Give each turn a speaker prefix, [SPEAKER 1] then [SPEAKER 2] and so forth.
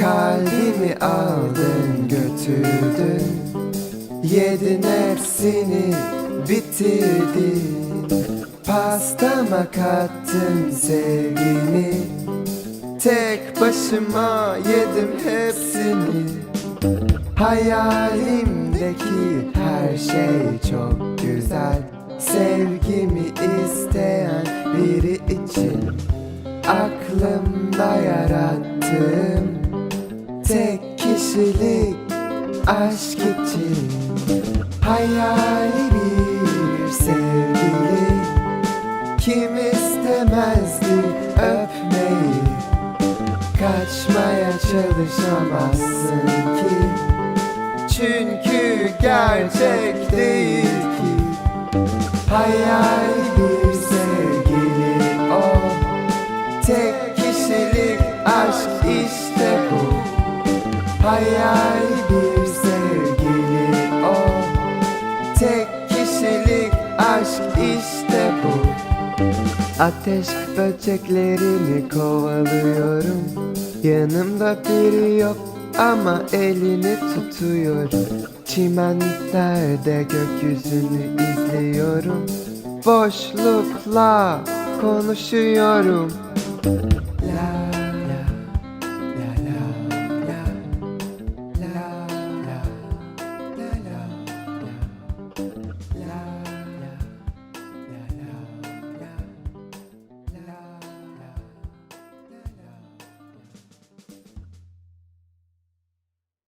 [SPEAKER 1] Kalbimi aldın götürdün. Yedin hepsini bitirdin. Pastama kattın sevgini Tek başıma yedim hepsini. Hayalimdeki her şey çok güzel. Sevgimi isteyen biri için Aklımda yarattığım Tek kişilik aşk için Hayali bir sevgili. Kim istemezdi öpmeyi? Kaçmaya çalışamazsın ki. Çünkü gerçek değil ki. Hayal bir sevgili o. Tek kişilik aşk işte Hayal bir sevgili o Tek kişilik aşk işte bu. Ateş böceklerini kovalıyorum. Yanımda biri yok ama elini tutuyorum Çimenlerde gökyüzünü izliyorum. Boşlukla konuşuyorum